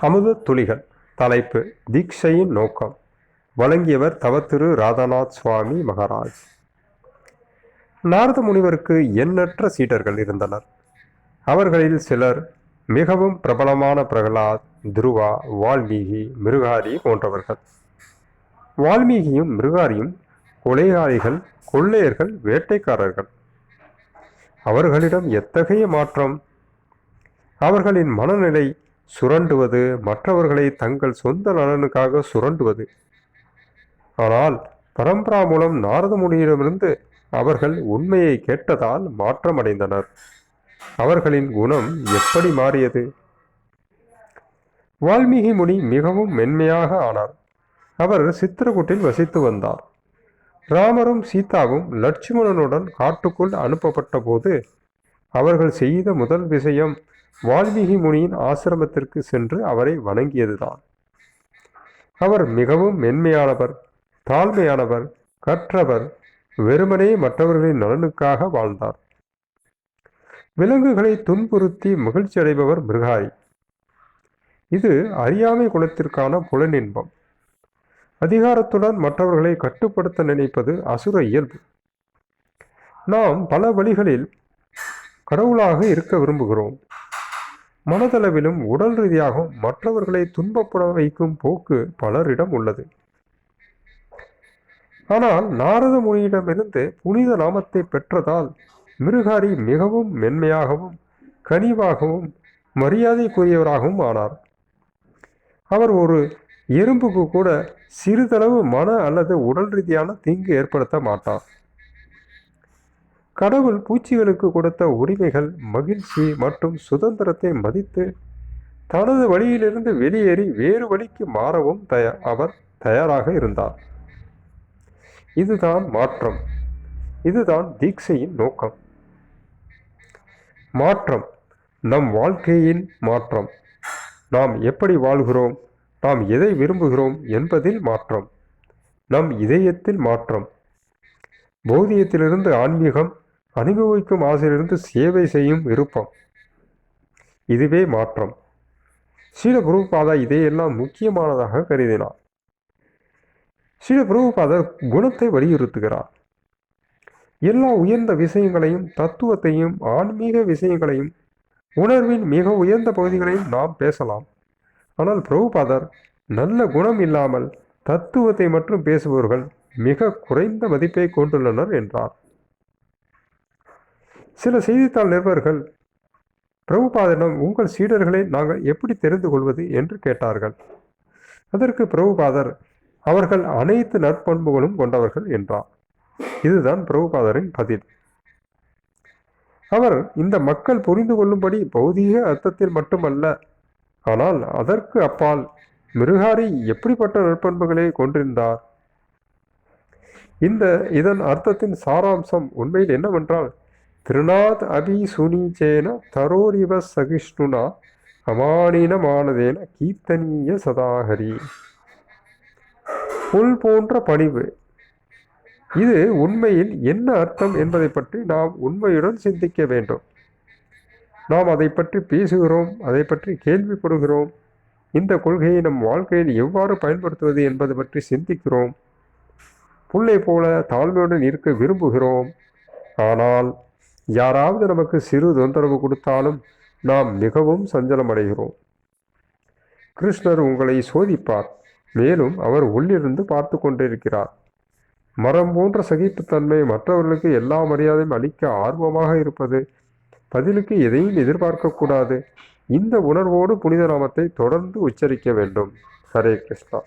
அமுத துளிகள். தலைப்பு தீட்சையின் நோக்கம். வழங்கியவர் தவத்திரு ராதாநாத் சுவாமி மகாராஜ். நாரத முனிவருக்கு எண்ணற்ற சீடர்கள் இருந்தனர். அவர்களில் சிலர் மிகவும் பிரபலமான பிரகலாத் துருவா வால்மீகி மிருகாரி போன்றவர்கள். வால்மீகியும் மிருகாரியும் கொலையாளிகள் கொள்ளையர்கள் வேட்டைக்காரர்கள். அவர்களிடம் எத்தகைய மாற்றம்? அவர்களின் மனநிலை சுரண்டுவது மற்றவர்களை தங்கள் சொந்த நலனுக்காக சுரண்டுவது. ஆனால் பரம்பரா மூலம் நாரதமுனியிடமிருந்து அவர்கள் உண்மையை கேட்டதால் மாற்றமடைந்தனர். அவர்களின் குணம் எப்படி மாறியது? வால்மீகி முனி மிகவும் மென்மையாக ஆனார். அவர் சித்திரகுட்டில் வசித்து வந்தார். ராமரும் சீதாவும் லட்சுமணனுடன் காட்டுக்குள் அனுப்பப்பட்ட போது அவர்கள் செய்த முதல் விஷயம் வால்மீகி முனியின் ஆசிரமத்திற்கு சென்று அவரை வணங்கியதுதான். அவர் மிகவும் மென்மையானவர் தாழ்மையானவர் கற்றவர் வெறுமனே மற்றவர்களின் நலனுக்காக வாழ்ந்தார். விலங்குகளை துன்புறுத்தி மகிழ்ச்சி அடைபவர் மிருகாரி. இது அறியாமை குணத்திற்கான புலனின்பம். அதிகாரத்துடன் மற்றவர்களை கட்டுப்படுத்த நினைப்பது அசுர இயல்பு. நாம் பல வழிகளில் கடவுளாக இருக்க விரும்புகிறோம். மனதளவிலும் உடல் ரீதியாகவும் மற்றவர்களை துன்பப்பட வைக்கும் போக்கு பலரிடம் உள்ளது. ஆனால் நாரத முனியிடமிருந்து புனித நாமத்தை பெற்றதால் மிருகாரி மிகவும் மென்மையாகவும் கனிவாகவும் மரியாதைக்குரியவராகவும் ஆனார். அவர் ஒரு எறும்புக்கு கூட சிறிதளவு மன அல்லது உடல் ரீதியான தீங்கு ஏற்படுத்த மாட்டார். கடவுள் பூச்சிகளுக்கு கொடுத்த உரிமைகள் மகிழ்ச்சி மற்றும் சுதந்திரத்தை மதித்து தனது வழியிலிருந்து வெளியேறி வேறு வழிக்கு மாறவும் தய அவர் தயாராக இருந்தார். இதுதான் மாற்றம். இதுதான் தீட்சையின் நோக்கம். மாற்றம். நம் வாழ்க்கையின் மாற்றம். நாம் எப்படி வாழ்கிறோம்? நாம் எதை விரும்புகிறோம் என்பதில் மாற்றம். நம் இதயத்தில் மாற்றம். போதியத்திலிருந்து ஆன்மீகம் அனுபவிக்கும் ஆசையிலிருந்து சேவை செய்யும் விருப்பம். இதுவே மாற்றம். ஸ்ரீல பிரபுபாதா இதையெல்லாம் முக்கியமானதாக கருதினார். ஸ்ரீல பிரபுபாதர் குணத்தை வலியுறுத்துகிறார். எல்லா உயர்ந்த விஷயங்களையும் தத்துவத்தையும் ஆன்மீக விஷயங்களையும் உணர்வின் மிக உயர்ந்த பகுதிகளையும் நாம் பேசலாம். ஆனால் பிரபுபாதர் நல்ல குணம் இல்லாமல் தத்துவத்தை மட்டும் பேசுபவர்கள் மிக குறைந்த மதிப்பை கொண்டுள்ளனர் என்றார். சில செய்தித்தாள் நிருபர்கள் பிரபுபாதரிடம் உங்கள் சீடர்களை நாங்கள் எப்படி தெரிந்து கொள்வது? என்று கேட்டார்கள். அதற்கு பிரபுபாதர் அவர்கள் அனைத்து நற்பண்புகளும் கொண்டவர்கள் என்றார். இதுதான் பிரபுபாதரின் பதில். அவர் இந்த மக்கள் புரிந்து கொள்ளும்படி பௌதீக அர்த்தத்தில் மட்டுமல்ல ஆனால் அதற்கு அப்பால் மிருகாரி எப்படிப்பட்ட நற்பண்புகளை கொண்டிருந்தார்? இந்த இதன் அர்த்தத்தின் சாராம்சம் உண்மையில் என்னவென்றால் திருநாத் அபி சுனீச்சேன தரோரிவ சகிஷ்ணுனா அமானினமானதேன கீர்த்தனீய சதாகரி புல் போன்ற பணிவு. இது உண்மையில் என்ன அர்த்தம் என்பதை பற்றி நாம் உண்மையுடன் சிந்திக்க வேண்டும். நாம் அதை பற்றி பேசுகிறோம் அதை பற்றி கேள்விப்படுகிறோம். இந்த கொள்கையை நம் வாழ்க்கையில் எவ்வாறு பயன்படுத்துவது என்பது பற்றி சிந்திக்கிறோம். புல்லை போல தாழ்மையுடன் இருக்க விரும்புகிறோம். ஆனால் யாராவது நமக்கு சிறு தொந்தரவு கொடுத்தாலும் நாம் மிகவும் சஞ்சலமடைகிறோம். கிருஷ்ணர் உங்களை சோதிப்பார். மேலும் அவர் உள்ளிருந்து பார்த்து கொண்டிருக்கிறார். மரம் போன்ற சகிப்புத்தன்மை மற்றவர்களுக்கு எல்லா மரியாதையும் அளிக்க ஆர்வமாக இருப்பது பதிலுக்கு எதையும் எதிர்பார்க்கக்கூடாது இந்த உணர்வோடு புனித நாமத்தை தொடர்ந்து உச்சரிக்க வேண்டும். ஹரே கிருஷ்ணா.